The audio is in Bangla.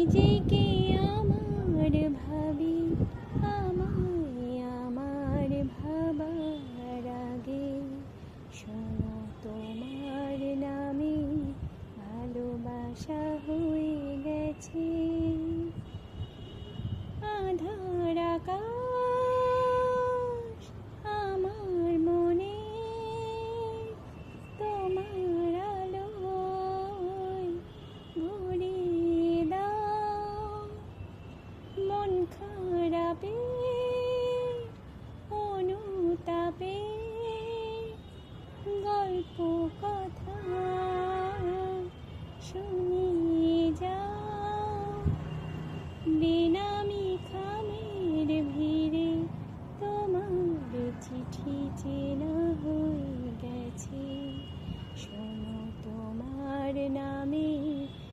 নিজেকে আমার ভাবি, আমায় আমার ভাবার আগে। শোনো তোমার নামে ভালোবাসা হয়ে গেছে। আধার আকাশ খারাপে অনুতাপে গল্প কথা শুনিয়ে যাও।